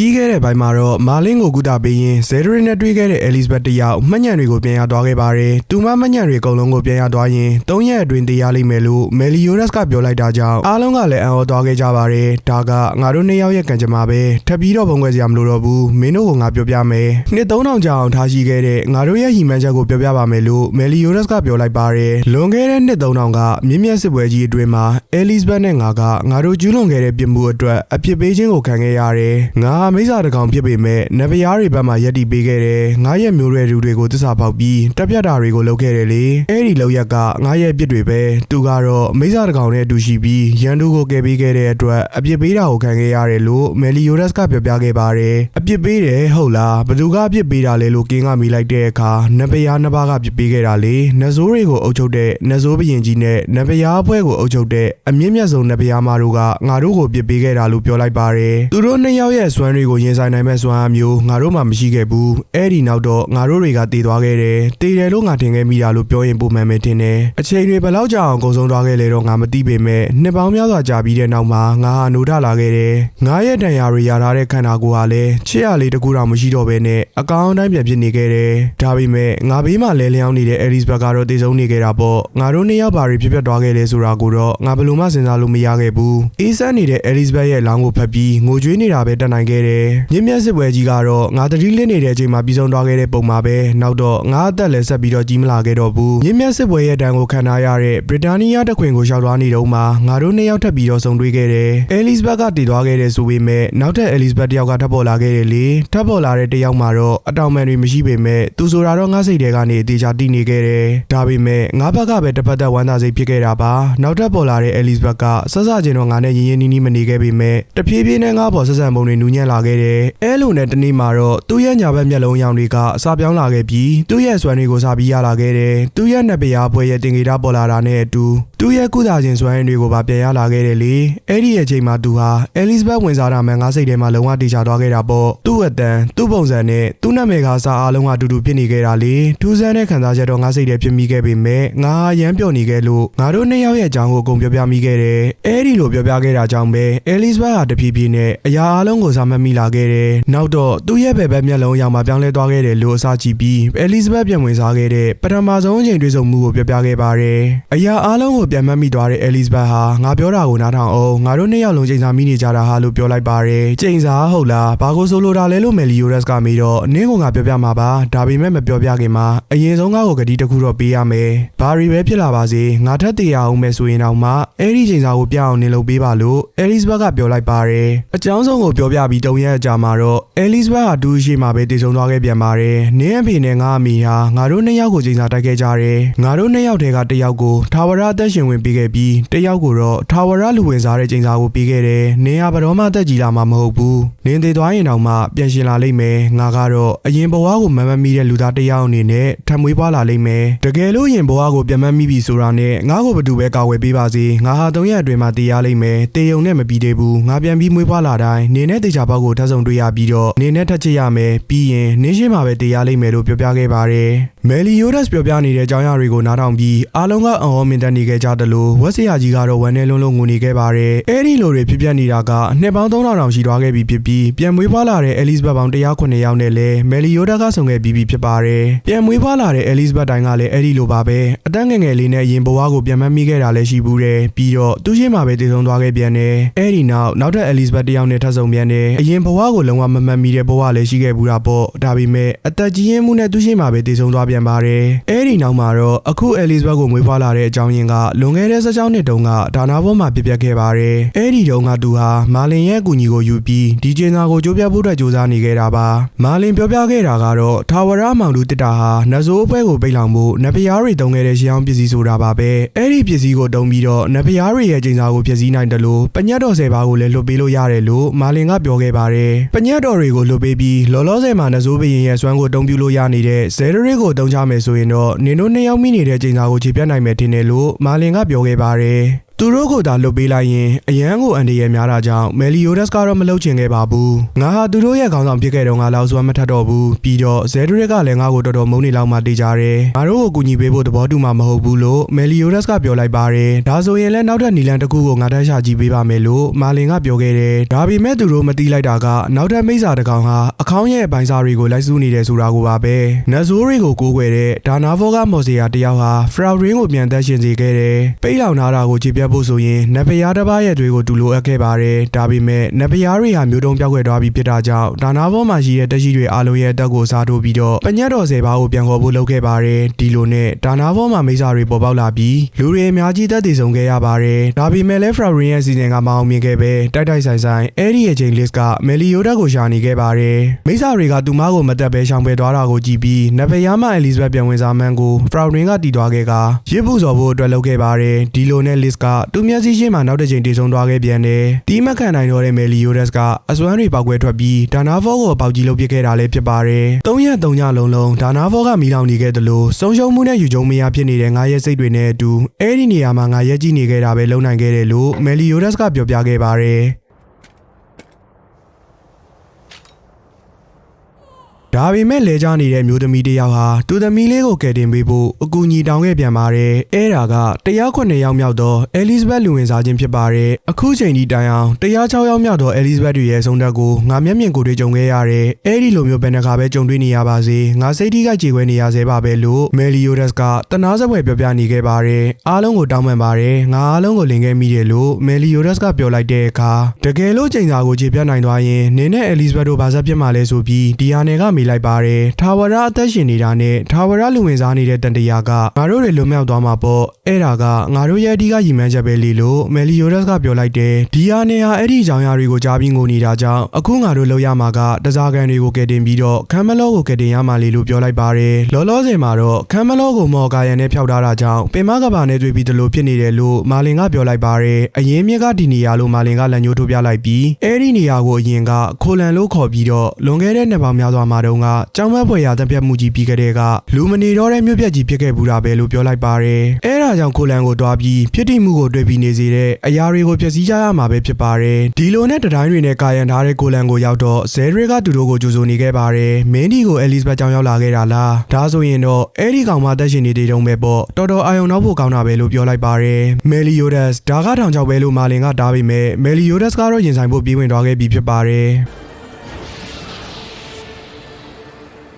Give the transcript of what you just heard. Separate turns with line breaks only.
ပြီးခဲ့တဲ့ဘိုင်းမှာတော့မာလင်းကိုကုသပေးရင်ဇဲဒရစ်နဲ့တွေ့ခဲ့တဲ့အဲလစ်ဘတ်တယောက်မှတ်ညံတွေကိုပြန်ရသွားခဲ့ပါတယ်။သူမမှတ်ညံတွေအကုန်လုံးကိုပြန်ရသွားရင်၃ရက်အတွင်းတည်ရလိမ့်မယ်လို့မယ်လီယိုရက်စ်ကပြောလိုက်တာကြောင့်အားလုံးကလည်းအံ့ဩသွားခဲ့ကြပါတယ်။ဒါကငါတို့နှစ်ယောက်ရဲ့ကံကြမ္မာပဲထပ်ပြီးတော့ဘုံခွဲစရာမလိုတော့ဘူး။မင်းတို့ကငါပြောပြမယ်။နှစ်3000ကြာအောင်ထားရှိခဲ့တဲ့ငါတို့ရဲ့ဟီမန်ချက်ကိုပြောပြပါမယ်လို့မယ်လီယိုရက်စ်ကပြောလိုက်ပါတယ်။လွန်ခဲ့တဲ့နှစ်3000ကမြင့်မြတ်စစ်ပွဲကြီးအတွင်းမှာအဲလစ်ဘတ်နဲ့ငါကငါတို့ကျူးလွန်ခဲ့တဲ့ပြစ်မှုအတွက်အပြစ်ပေးခြင်းကိုခံခဲ့ရတယ်။ငါမိစ္ဆာတကောင်ဖြစ်ပေမဲ့နဗရားတွေဘက်မှယက်တီပေးခဲ့တယ်။ငါရဲ့မျိုးရဲလူတွေကိုသစ္စာပေါက်ပြီးတက်ပြတ်တာတွေကိုလုပ်ခဲ့တယ်လေ။အဲ့ဒီလောက်ရက်ကငါရဲ့ပြစ်တွေပဲ။သူကတော့မိစ္ဆာတကောင်နဲ့အတူရှိပြီးရန်သူကိုကယ်ပေးခဲ့တဲ့အတွက်အပြစ်ပေးတာကိုခံခဲ့ရတယ်လို့မယ်လီယိုရက်စ်ကပြောပြခဲ့ပါတယ်။အပြစ်ပေးတယ်ဟုတ်လား။ဘသူကအပြစ်ပေးတာလဲလို့ကင်းကမိလိုက်တဲ့အခါနဗရားနှစ်ပါးကပြစ်ပေးခဲ့တာလေ။နဇိုးတွေကိုအုပ်ချုပ်တဲ့နဇိုးဘရင်ကြီးနဲ့နဗရားအဖွဲ့ကိုအုပ်ချုပ်တဲ့အမြင့်မြတ်ဆုံးနဗရားမတို့ကငါတို့ကိုပြစ်ပေးခဲ့တာလို့ပြောလိုက်ပါတယ်။သူတို့နှစ်ယောက်ရဲ့စွမ်းတွေကိုရင်ဆိုင်နိုင်မဲ့စွမ်းအားမျိုးငါတို့မှမရှိခဲ့ဘူး။အဲ့ဒီနောက်တော့ငါတို့တွေကတည်သွားခဲ့တယ်။တည်တယ်လို့ငါထင်ခဲ့မိတာလို့ပြောရင်ပုံမှန်ပဲထင်တယ်။အချိန်တွေဘယ်လောက်ကြာအောင်ကုန်ဆုံးသွားခဲ့လဲတော့ငါမသိပေမဲ့နှစ်ပေါင်းများစွာကြာပြီးတဲ့နောက်မှာငါဟာနိုးထလာခဲ့တယ်။ငါရဲ့တန်ရာတွေရထားတဲ့ခန္ဓာကိုယ်ဟာလည်းချစ်ရလေးတကူတောင်မရှိတော့ဘဲနဲ့အကောင်းအတိုင်းပြန်ဖြစ်နေခဲ့တယ်။ဒါပေမဲ့ငါဘေးမှာလဲလျောင်းနေတဲ့အဲလစ်ဘတ်ကတော့တည်ဆုံးနေခဲ့တာပေါ့။ငါတို့နှစ်ယောက်ဘာတွေဖြစ်ပျက်သွားခဲ့လဲဆိုတာကိုတော့ငါဘယ်လိုမှစဉ်းစားလို့မရခဲ့ဘူး။အေးဆန်းနေတဲ့အဲလစ်ဘတ်ရဲ့လောင်းကိုဖက်ပြီးငိုကြွေးနေတာပဲတတ်နိုင်ခဲ့တယ်။မြင့်မြတ်စစ်ပွဲကြီးကတော့ငါတတိလစ်နေတဲ့အချိန်မှာပြီးဆုံးသွားခဲ့တဲ့ပုံမှာပဲနောက်တော့ငါအသက်လည်းဆက်ပြီးတော့ကြီးမလာခဲ့တော့ဘူး။မြင့်မြတ်စစ်ပွဲရဲ့တန်ကိုခံထားရတဲ့ဗြိတန်နီးယားတခွင်ကိုရောက်သွားနေတော့မှငါတို့နှစ်ယောက်ထပ်ပြီးတော့ဆုံတွေ့ခဲ့တယ်။အဲလစ်ဘတ်ကတည်သွားခဲ့တယ်ဆိုပေမဲ့နောက်ထပ်အဲလစ်ဘတ်တယောက်ကထပ်ပေါ်လာခဲ့တယ်လေ။ထပ်ပေါ်လာတဲ့တယောက်မှာတော့အတောင်ပံတွေမရှိပေမဲ့သူဆိုတာတော့ငါစိတ်ထဲကနေအသေးချာတည်နေခဲ့တယ်။ဒါပေမဲ့ငါဘက်ကပဲတစ်ဖက်သက်ဝမ်းသာစိတ်ဖြစ်ခဲ့တာပါ။နောက်ထပ်ပေါ်လာတဲ့အဲလစ်ဘတ်ကဆက်စချင်းတော့ငါနဲ့ရင်းရင်းနှီးနှီးမနေခဲ့ပေမဲ့တဖြည်းဖြည်းနဲ့ငါပေါ်ဆက်ဆံပုံတွေနူးညံ့လာခဲ့တယ်။အဲလိုနဲ့တနေ့မှာတော့သူ့ရဲ့ညာဘက်မျက်လုံးရောင်တွေကအစာပြောင်းလာခဲ့ပြီးသူ့ရဲ့စွမ်းတွေကိုစာပြီးရလာခဲ့တယ်။သူ့ရဲ့နှစ်ပရားပွဲရဲ့တင်ကေတာပေါ်လာတာနဲ့အတူသူ့ရဲ့ကုသခြင်းစွမ်းရည်တွေကိုပါပြန်ရလာခဲ့တယ်လေ။အဲ့ဒီရဲ့အချိန်မှာသူဟာအဲလစ်ဘတ်ဝင်စားတာမှန်ငါစိတ်ထဲမှာလုံးဝတေချာသွားခဲ့တာပေါ့။သူ့အတန်သူ့ပုံစံနဲ့သူ့နာမည်ကစာအားလုံးကအတူတူဖြစ်နေခဲ့တာလေ။ထူးဆန်းတဲ့ခံစားချက်တော့ငါစိတ်ထဲဖြစ်မိခဲ့ပေမဲ့ငါရမ်းပျော်နေခဲ့လို့ငါတို့နှစ်ယောက်ရဲ့အကြောင်းကိုအကုန်ပြောပြမိခဲ့တယ်။အဲ့ဒီလိုပြောပြခဲ့တာကြောင့်ပဲအဲလစ်ဘတ်ဟာတဖြည်းဖြည်းနဲ့အရာအလုံးကိုစာမှတ်မိလာခဲ့တယ်။နောက်တော့သူ့ရဲ့ဘယ်ဘက်မျက်လုံးရောင်မှာပြောင်းလဲသွားခဲ့တယ်လို့အစကြည့်ပြီးအဲလစ်ဘတ်ပြန်ဝင်စားခဲ့တဲ့ပထမဆုံးအချိန်တွေ့ဆုံမှုကိုပြောပြခဲ့ပါတယ်။အရာအလုံးကိုပြန်မှတ်မိသွားတဲ့အဲလစ်ဘတ်ဟာငါပြောတာကိုနားထောင်အောင်ငါတို့နှစ်ယောက်လုံးချိန်စာမိနေကြတာဟာလို့ပြောလိုက်ပါတယ်။ချိန်စာဟုတ်လားဘာကိုဆိုလိုတာလဲလို့မယ်လီယိုရက်စ်ကမေးတော့နင်းကငါပြောပြမှာပါဒါပေမဲ့မပြောပြခင်မှာအရင်ဆုံးကားကိုဂတိတစ်ခုတော့ပေးရမယ်။ဘာရီပဲဖြစ်လာပါစေငါထက်တည်ရအောင်မယ်ဆိုရင်တော့မှအဲ့ဒီချိန်စာကိုပြအောင်နင်းလုပ်ပေးပါလို့အဲလစ်ဘတ်ကပြောလိုက်ပါတယ်။အကြောင်းဆုံးကိုပြောပြပြီးတုံရက်အကြာမှာတော့အဲလစ်ဘတ်ဟာဒူးရှိမှပဲတည်ဆုံသွားခဲ့ပြန်ပါတယ်။နင်းအဖေနဲ့ငါအမိဟာငါတို့နှစ်ယောက်ကိုချိန်စာတိုက်ခဲ့ကြတယ်။ငါတို့နှစ်ယောက်ထဲကတစ်ယောက်ကိုထာဝရအသက်ရှင်ဝင်ပေးခဲ့ပြီးတစ်ယောက်ကိုတော့ထာဝရလူဝင်စားတဲ့ချိန်စာကိုပေးခဲ့တယ်။နင်းဟာဘယ်တော့မှအသက်ကြီးလာမှာမဟုတ်ဘူး။နင်းသေးသွားရင်တော့မှပြန်ရှင်လာလိမ့်မယ်။ငါကတော့အရင်ဘဝကိုမမမီတဲ့လူသားတစ်ယောက်အနေနဲ့ထပ်မွေးပွားလာလိမ့်မယ်။တကယ်လို့ရင်ဘဝကိုပြန်မမိပြီဆိုတာနဲ့ငါ့ကိုဘယ်သူပဲကာဝယ်ပေးပါစေ။ငါဟာ၃ရက်အတွင်းမှာတည်ရလိမ့်မယ်။တေယုံနဲ့မပြီးသေးဘူး။ငါပြန်ပြီးမွေးဖွားလာတိုင်းနင်းနဲ့တေချာပေါက်ကိုထပ်ဆုံတွေ့ရပြီးတော့နင်းနဲ့ထပ်ချစ်ရမယ်။ပြီးရင်နင်းရှင်းမှာပဲတည်ရလိမ့်မယ်လို့ပြောပြခဲ့ပါတယ်။ မယ်လီယိုဒက်စ်ပြောပြနေတဲ့အကြောင်းအရာတွေကိုနားထောင်ပြီးအားလုံးကအံ့ဩမင်တန်နေခဲ့ကြတယ်လို့ဝက်စရာကြီးကတော့ဝမ်းနဲ့လုံးလုံးငိုနေခဲ့ပါတယ်။အဲ့ဒီလိုတွေဖြစ်ပျက်နေတာကနှစ်ပေါင်း3000တောင်ရှိသွားခဲ့ပြီဖြစ်ပြီးပြန်မွေးဖွားလာတဲ့အဲလစ်ဘတ်ပေါင်း109ယောက်နဲ့လည်းမယ်လီယိုဒက်ကဆုံခဲ့ပြီးပြီဖြစ်ပါတယ်။ပြန်မွေးဖွားလာတဲ့အဲလစ်ဘတ်တိုင်းကလည်းအဲ့ဒီလိုပါပဲ။အတန်းငယ်ငယ်လေးနဲ့ရင်ဘဝကိုပြန်မမိခဲ့တာလည်းရှိဘူးတယ်။ပြီးတော့သူ့ရှင်းမှာပဲတည်ဆုံသွားခဲ့ပြန်တယ်။အဲ့ဒီနောက်နောက်ထပ်အဲလစ်ဘတ်တစ်ယောက်နဲ့ထပ်ဆုံပြန်တယ်။အရင်ဘဝကိုလုံးဝမမှတ်မိတဲ့ဘဝလည်းရှိခဲ့ဘူးတာပေါ့။ဒါပေမဲ့အသက်ကြီးရင်မှုနဲ့သူ့ရှင်းမှာပဲတည်ဆုံသွားပြန်ပါတယ်။အဲ့ဒီနောက်မှာတော့အခုအဲလစ်ဘတ်ကိုမွေးဖွားလာတဲ့အကြောင်းရင်းကလွန်ခဲ့တဲ့16နှစ်တုန်းကဒါနာဘောမှာပြပြခဲ့ပါတယ်။အဲ့ဒီတုန်းကသူဟာမာလင်ရဲ့အကူအညီကိုယူပြီးဒီကျင်းသားကိုကြိုးပြဖို့အတွက်ကြိုးစားနေခဲ့တာပါ။မာလင်ပြောပြခဲ့တာကတော့ထာဝရမောင်တူတစ်တာဟာနဇိုးအဖွဲကိုပိတ်လောင်ဖို့နဖျားတွေတုံးခဲ့တဲ့ရှေးအောင်ပစ္စည်းဆိုတာပါပဲ။အဲ့ဒီပစ္စည်းကိုတုံးပြီးတော့နဖျားတွေရဲ့ကျင်းသားကိုဖျက်ဆီးနိုင်တယ်လို့ပညတ်တော်ဆယ်ပါးကိုလည်းလွတ်ပေးလို့ရတယ်လို့မာလင်ကပြောခဲ့ပါတယ်။ပညတ်တော်တွေကိုလွတ်ပေးပြီးလောလောဆယ်မှာနဇိုးဘရင်ရဲ့စွမ်းကိုတုံးပြလို့ရနေတဲ့ဇဲရစ်ကိုတုံးချမယ်ဆိုရင်တော့နင်တို့နှစ်ယောက်မိနေတဲ့ကျင်းသားကိုခြေပြတ်နိုင်မယ်ထင်တယ်လို့မာလင်ကပြောခဲ့ပါတယ်။ သူတို့ကိုသာလွတ်ပေးလိုက်ရင်အရန်ကိုအန်ဒီရဲ့များတာကြောင့်မယ်လီယိုဒက်စ်ကတော့မလုပ်ချင်ခဲ့ပါဘူးငါဟာသူတို့ရဲ့ခေါင်းဆောင်ဖြစ်ခဲ့တော့ငါလောက်စွမ်းမထက်တော့ဘူးပြီးတော့ဇဲဒရစ်ကလည်းငါ့ကိုတော်တော်မုန်းနေလောက်မှတေးကြတယ်ငါတို့ကိုကူညီပေးဖို့သဘောတူမှာမဟုတ်ဘူးလို့မယ်လီယိုဒက်စ်ကပြောလိုက်ပါတယ်ဒါဆိုရင်လည်းနောက်ထပ်နီလန်တစ်ခုကိုငါတက်ရှာကြည့်ပေးပါမယ်လို့မာလင်ကပြောခဲ့တယ်ဒါပေမဲ့သူတို့မတီးလိုက်တာကနောက်ထပ်မိစ္ဆာတစ်ကောင်ဟာအခေါင်းရဲ့အပိုင်းစားတွေကိုလိုက်စုနေတယ်ဆိုတာကိုပါပဲနဇိုးတွေကိုကိုးကွယ်တဲ့ဒါနာဘောကမော်စီယာတယောက်ဟာဖရာရင်းကိုပြန်သက်ရှင်စေခဲ့တယ်ပိတ်လောင်ထားတာကိုကြည့်ပြဖို့ဆိုရင်နဖျားတစ်ပါးရဲ့တွေကိုတူလိုအပ်ခဲ့ပါတယ်ဒါပေမဲ့နဖျားတွေဟာမျိုးတုံးပြောက်ွယ်သွားပြီးဖြစ်တာကြောင့်ဒါနာဘောမှာရှိတဲ့တက်ရှိတွေအားလုံးရဲ့အတက်ကိုစားထိုးပြီးတော့ပညတ်တော်ဆယ်ပါးကိုပြန်ခေါ်ဖို့လုပ်ခဲ့ပါတယ်ဒီလိုနဲ့ဒါနာဘောမှာမိစ္ဆာတွေပေါ်ပေါက်လာပြီးလူတွေအများကြီးတက်တည်ဆုံးခဲ့ရပါတယ်ဒါပေမဲ့လည်းဖရာရင်းရဲ့စီစဉ်ကမအောင်မြင်ခဲ့ပဲတိုက်တိုက်ဆိုင်ဆိုင်အဲ့ဒီရဲ့ချိန်လစ်ကမယ်လီယိုဒက်ကိုရှာနေခဲ့ပါတယ်မိစ္ဆာတွေကသူမကိုမတက်ပဲရှောင်ပဲသွားတာကိုကြည့်ပြီးနဖျားမအဲလီဇဘက်ပြန်ဝင်စားမှန်းကိုဖရာရင်းကတီးသွားခဲ့ကရစ်ဖို့စော်ဖို့အတွက်လုပ်ခဲ့ပါတယ်ဒီလိုနဲ့လစ်ကသူမျက်စိရှင်းမှာနောက်တစ်ချိန်တည်ဆုံးသွားခဲ့ပြန်တယ်တီးမခံနိုင်တော့တဲ့မယ်လီယိုဒက်ကအစွမ်းတွေပေါက်ကွဲထွက်ပြီးဒါနာဖောကိုပေါက်ကြီးလုပ်ပစ်ခဲ့တာလည်းဖြစ်ပါတယ်၃ရက်၃ညလုံးလုံးဒါနာဖောကမီလောင်နေခဲ့တယ်လို့ဆုံးရှုံးမှုနဲ့ယူကြုံမရဖြစ်နေတဲ့ငါရဲ့စိတ်တွေနဲ့အတူအဲ့ဒီနေရာမှာငါရက်ကြည့်နေခဲ့တာပဲလုံနိုင်ခဲ့တယ်လို့မယ်လီယိုဒက်ကပြောပြခဲ့ပါတယ် ဒါပေမဲ့လဲကြနေတဲ့မျိုးသမီးတစ်ယောက်ဟာသူသမီးလေးကိုကယ်တင်ပေးဖို့အကူအညီတောင်းခဲ့ပြန်ပါတယ်။အဲဒါကတရားခွနဲ့ယောက်မြောက်သောအဲလီဇဘက်လူဝင်စားခြင်းဖြစ်ပါတယ်။အခုချိန်ဒီတိုင်အောင်တရား6ယောက်မြောက်သောအဲလီဇဘက်တွေရဲ့ဆုံးသက်ကိုငါမျက်မြင်ကိုယ်တွေ့ကြုံခဲ့ရတယ်။အဲဒီလိုမျိုးဘယ်နှခါပဲကြုံတွေ့နေရပါစေ။ငါစိတ်ထိခိုက်ကြေခွဲနေရစေပါပဲလို့မယ်လီယိုဒက်စ်ကတနာစပွဲပြောပြနေခဲ့ပါတယ်။အားလုံးကိုတောင်းပန်ပါတယ်။ငါအားလုံးကိုလင်ခဲ့မိတယ်လို့မယ်လီယိုဒက်စ်ကပြောလိုက်တဲ့အခါတကယ်လို့ချိန်စာကိုခြေပြတ်နိုင်သွားရင်နင်းနဲ့အဲလီဇဘက်တို့ဘာသာပြစ်မှလဲဆိုပြီးဒီဟာနယ်ကမေးလိုက်ပါတယ်။ထာဝရအသက်ရှင်နေတာနဲ့ထာဝရလူဝင်စားနေတဲ့တန်တရာကငါတို့တွေလွတ်မြောက်သွားမှာပေါ့။အဲ့ဒါကငါတို့ရဲ့အဓိကရည်မှန်းချက်ပဲလေလို့မယ်လီယိုဒက်စ်ကပြောလိုက်တယ်။ဒီဟာနယ်ဟာအဲ့ဒီအကြောင်းအရာတွေကိုကြားပြီးငိုနေတာကြောင့်အခုငါတို့လောက်ရမှာကတစားကန်တွေကိုကယ်တင်ပြီးတော့ခမ်းမလောကိုကယ်တင်ရမှာလေလို့ပြောလိုက်ပါတယ်။လောလောဆယ်မှာတော့ခမ်းမလောကိုမော်ကာယန်နဲ့ဖျောက်ထားတာကြောင့်ပင်မကဘာနဲ့တွေ့ပြီးတလို့ဖြစ်နေတယ်လို့မာလင်ကပြောလိုက်ပါတယ်။အရင်မြစ်ကဒီနေရာလို့မာလင်ကလန်ညိုးထုတ်ပြလိုက်ပြီးအဲ့ဒီနေရာကိုအရင်ကခိုလန်လို့ခေါ်ပြီးတော့လွန်ခဲ့တဲ့နှစ်ပေါင်းများစွာမှာတုန်းကကျောင်းမဖွယ်ရာတပ်ပြတ်မှုကြီးပြီးခဲ့တဲ့ကလူမနေတော့တဲ့မြို့ပြက်ကြီးဖြစ်ခဲ့ဘူးတာပဲလို့ပြောလိုက်ပါတယ်။အဲ့ဒါကြောင့်ခိုလန်ကိုတွားပြီးဖြစ်တည်မှုကိုတွေ့ပြီးနေစေတဲ့အရာတွေကိုဖျက်ဆီးကြရမှာပဲဖြစ်ပါတယ်။ဒီလိုနဲ့တတိုင်းတွေနဲ့ကာယံထားတဲ့ကိုလန်ကိုရောက်တော့ဇဲဒရစ်ကသူတို့ကိုကြိုဆိုနေခဲ့ပါတယ်။မင်းဒီကိုအဲလီဇဘက်ကြောင့်ရောက်လာခဲ့တာလား။ဒါဆိုရင်တော့အဲ့ဒီကောင်မတက်ရှင်နေတဲ့တုံးပဲပေါ့။တော်တော်အာယုံနောက်ဖို့ကောင်းတာပဲလို့ပြောလိုက်ပါတယ်။မယ်လီယိုဒက်စ်ဒါကထောင်ချောက်ပဲလို့မာလင်ကတားပေမဲ့မယ်လီယိုဒက်စ်ကတော့ရင်ဆိုင်ဖို့ပြေးဝင်သွားခဲ့ပြီဖြစ်ပါတယ်။